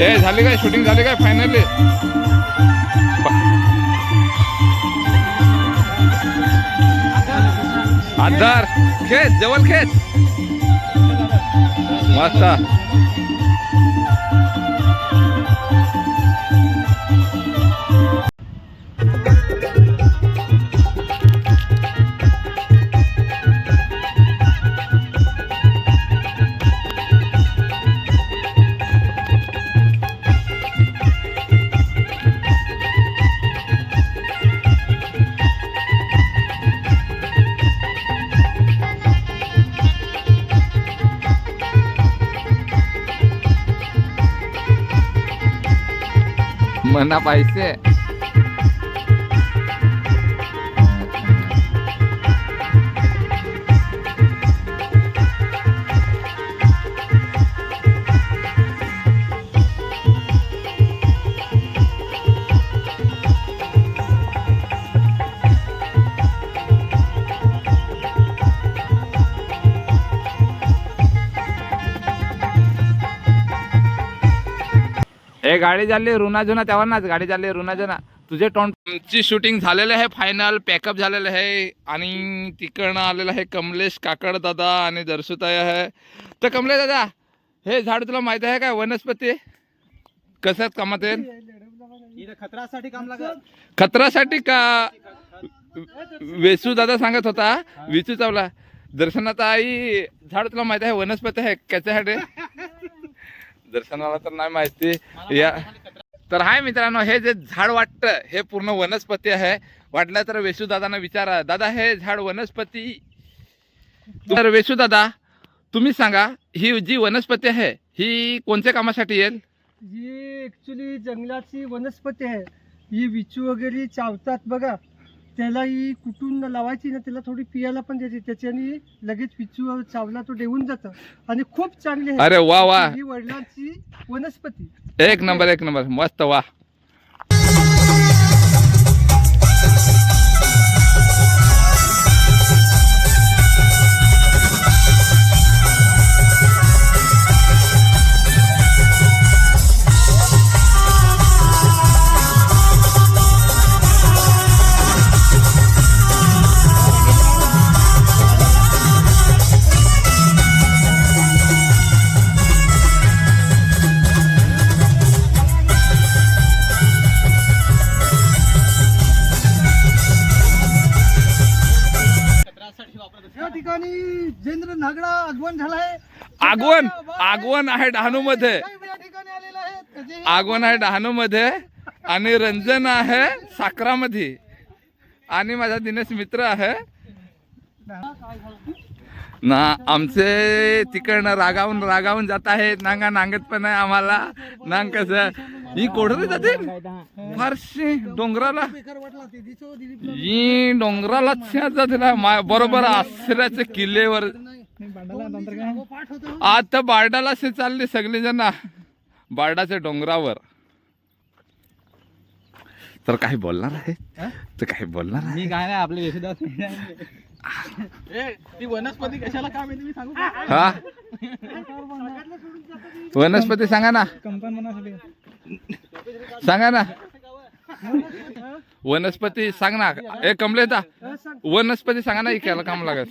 ए झाली काय? शूटिंग झाली काय? फायनली आधार. खेच जवळ खेच मस्त. mana paise ए गाडी चालली रुना जुना त्यावर नाच गाडी चालली रुना जुना. तुझे टोन ची शूटिंग झालेलं आहे फायनल पॅकअप झालेलं आहे. आणि तिकडनं आलेलं आहे कमलेश काकड दादा आणि दर्शुताई आहे. तर कमलेश दादा हे झाड तुला माहिती आहे काय वनस्पती? कशात कामात येईल? खतरासाठी काम लागत खतरासाठी का? वेसू दादा सांगत होता विचू चावला दर्शनाचा आई झाड तुला माहिती आहे वनस्पती आहे कशासाठी? दर्शनाला तर नाही माहिती. या तर हाय मित्रांनो हे जे झाड वाटतं हे पूर्ण वनस्पती आहे. वाटलं तर वेसू दादांना विचारा. दादा हे झाड वनस्पती तर वेसू दादा तुम्ही सांगा ही जी वनस्पती आहे ही कोणत्या कामासाठी येईल? ही ऍक्च्युली जंगलाची वनस्पती आहे. ही विचू वगैरे चावतात बघा. त्याला ही कुठून लावायची ना त्याला थोडी पियाला पण द्यायची. त्याच्याने लगेच विचू चावला तो डेवून जातं. आणि खूप चांगली आहे. अरे वा वा. ही वडिलांची वनस्पती. एक नंबर एक नंबर. मस्त वा. ठिकाणी जेंद्र नागडा आगमन आगवण आगवण आहे डहाणू मध्ये या ठिकाणी आलेला आहे. आगवण आहे डहाणू मध्ये आणि रंजन आहे साखरामध्ये आणि माझा दिनेश मित्र आहे. ना आमचे तिकडनं रागावून रागावून जात आहेत. नांगा नांगत पण आहे आम्हाला. नांग कसं? ही कोठे जाते? फारशी डोंगराला? बेकार वाटला ते दिसो दिलीप ही डोंगराला जाते बरोबर पाठ होतो आता बारडाला असे चालले सगळे जण बारडाच्या डोंगरावर. तर काही बोलणार आहे? तर काही बोलणार आहे? मी काय नाही आपले यशोदास ए ती वनस्पती कशाला काम येते मी सांगू का? हा? वनस्पती सांगा ना. कंपन सांगा ना. वनस्पती सांग ना. ए कमलेता. वनस्पती सांगा ना इकायला काम लागत.